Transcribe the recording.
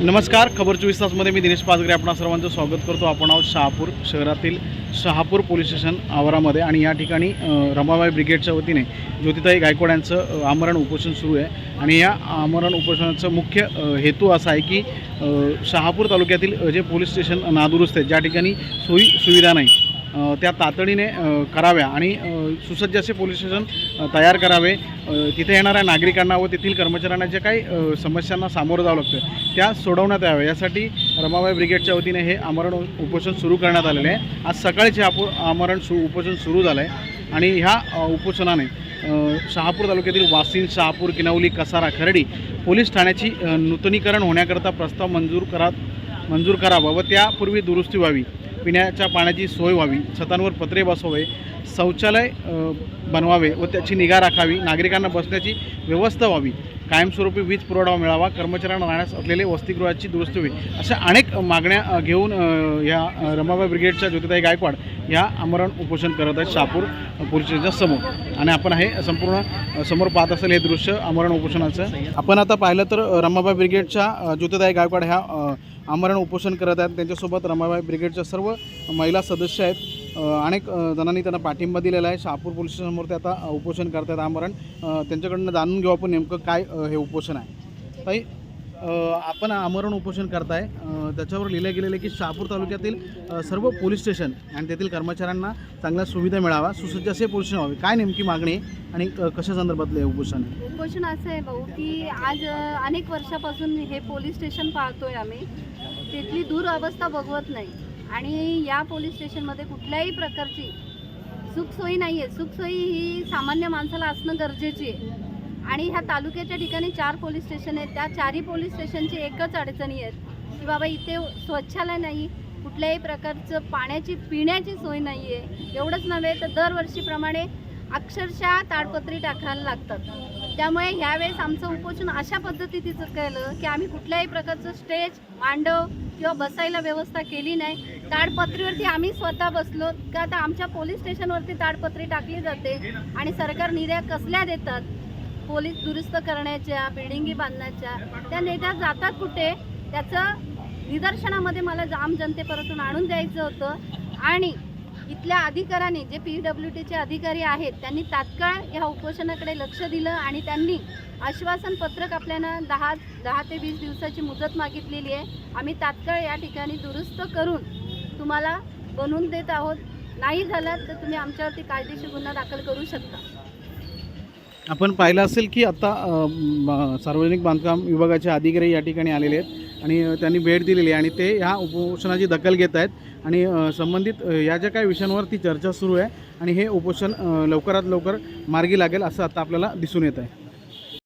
नमस्कार खबर चोवीस तासमध्ये मी दिनेश पाचगरे आपणा सर्वांचं स्वागत करतो. आपण आहोत शहापूर शहरातील शहापूर पोलीस स्टेशन आवारामध्ये आणि या ठिकाणी रमाबाई ब्रिगेडच्या वतीने ज्योतिताई गायकवाड यांचं आमरण उपोषण सुरू आहे. आणि या आमरण उपोषणाचा मुख्य हेतू असा आहे की शहापूर तालुक्यातील जे पोलीस स्टेशन नादुरुस्त आहेत ज्या ठिकाणी सोयी सुविधा नाही त्या तातडीने कराव्या आणि सुसज्ज असे पोलीस स्टेशन तयार करावे. तिथे येणाऱ्या नागरिकांना व तेथील कर्मचाऱ्यांना ज्या काही समस्यांना सामोरं जावं लागतं त्या सोडवण्यात याव्या. यासाठी रमाबाई ब्रिगेडच्या वतीने हे आमरण उपोषण सुरू करण्यात आलेले आहे. आज सकाळीचे आपो आमरण सु उपोषण सुरू झालं आहे आणि ह्या उपोषणाने शहापूर तालुक्यातील वासिन शहापूर किनवली कसारा खर्डी पोलीस ठाण्याची नूतनीकरण होण्याकरता प्रस्ताव मंजूर करा मंजूर करावा व त्यापूर्वी दुरुस्ती व्हावी. पिण्याच्या पाण्याची सोय व्हावी छतांवर पत्रे बसवावे शौचालय बनवावे व त्याची निगा राखावी नागरिकांना बसण्याची व्यवस्था व्हावी. कायमस्वरूपी वीज पुरवठा मिळावा कर्मचाऱ्यांना राहण्यास असलेले वसतिगृहाची दुरुस्ती होईल अशा अनेक मागण्या घेऊन या रमाबाई ब्रिगेडच्या ज्योतिताई गायकवाड या आमरण उपोषण करत आहेत शहापूर पोलिसच्या समोर. आणि आपण हे संपूर्ण समोर पाहत असेल हे दृश्य आमरण उपोषणाचं. आपण आता पाहिलं तर रमाबाई ब्रिगेडच्या ज्योतिताई गायकवाड ह्या आमरण उपोषण करत आहेत. त्यांच्यासोबत रमाबाई ब्रिगेडच्या सर्व महिला सदस्य आहेत. अनेक जणांनी त्यांना पाठिंबा दिलेला आहे. शहापूर पोलीस स्टेशनसमोर ते आता उपोषण करत आहेत आमरण त्यांच्याकडनं जाणून घेऊ आपण नेमकं काय हे उपोषण आहे. ताई आपण आमरण उपोषण करताय. त्याच्यावर लिहिलं गेलेलं आहे की शहापूर तालुक्यातील सर्व पोलीस स्टेशन आणि तेथील कर्मचाऱ्यांना चांगल्या सुविधा मिळावा सुसज्ज असे पोलीस स्टेशन व्हावे काय नेमकी मागणी आणि क- कशा संदर्भातलं हे उपोषण उपोषण असं आहे भाऊ की आज अनेक वर्षापासून हे पोलीस स्टेशन पाहतोय आम्ही. तिथली दुरवस्था बघवत नाही. आणि या पोलीस स्टेशनमध्ये कुठल्याही प्रकारची सुखसोयी नाही आहे सुखसोयी ही सामान्य माणसाला असणं गरजेची आहे. आणि ह्या तालुक्याच्या ठिकाणी चार पोलीस स्टेशन आहेत. त्या चारही पोलीस स्टेशनची एकच अडचणी आहेत की बाबा इथे स्वच्छालय नाही कुठल्याही प्रकारचं पाण्याची पिण्याची सोय नाही आहे एवढंच नव्हे तर दरवर्षीप्रमाणे अक्षरशः ताडपत्री टाकायला लागतात. त्यामुळे ह्यावेळेस आमचं उपोषण अशा पद्धतीचं केलं की आम्ही कुठल्याही प्रकारचं स्टेज मांडव किंवा बसायला व्यवस्था केली नाही. ताडपत्रीवरती आम्ही स्वतः बसलो. का आता आमच्या पोलीस स्टेशनवरती ताडपत्री टाकली जाते आणि सरकार निर्या कसल्या देतात? पोलीस दुरुस्त करण्याच्या बिल्डिंगी बांधण्याच्या त्या नेत्या जातात कुठे? त्याचं निदर्शनामध्ये मला जाम जनतेपर्यंत आणून द्यायचं होतं. आणि इथल्या अधिकाऱ्यांनी जे पी डब्ल्यू टीचे अधिकारी आहेत त्यांनी तात्काळ ह्या उपोषणाकडे लक्ष दिलं आणि त्यांनी आश्वासन पत्रक आपल्याला दहा दहा ते वीस दिवसाची मुदत मागितलेली आहे. आम्ही तात्काळ या ठिकाणी दुरुस्त करून तुम्हाला बनवून देत आहोत. नाही झालात तर तुम्ही आमच्यावरती कायदेशीर गुन्हा दाखल करू शकता. आपण पाहिलं असेल की आता म, सार्वजनिक बांधकाम विभागाचे अधिकारी या ठिकाणी आलेले आहेत. आणि त्यांनी भेट दिलेली आहे. आणि ते ह्या उपोषणाची दखल घेत आहेत. आणि संबंधित या ज्या काही विषयांवरती चर्चा सुरू आहे आणि हे उपोषण लवकरात लवकर मार्गी लागेल असं आता आपल्याला दिसून येत आहे.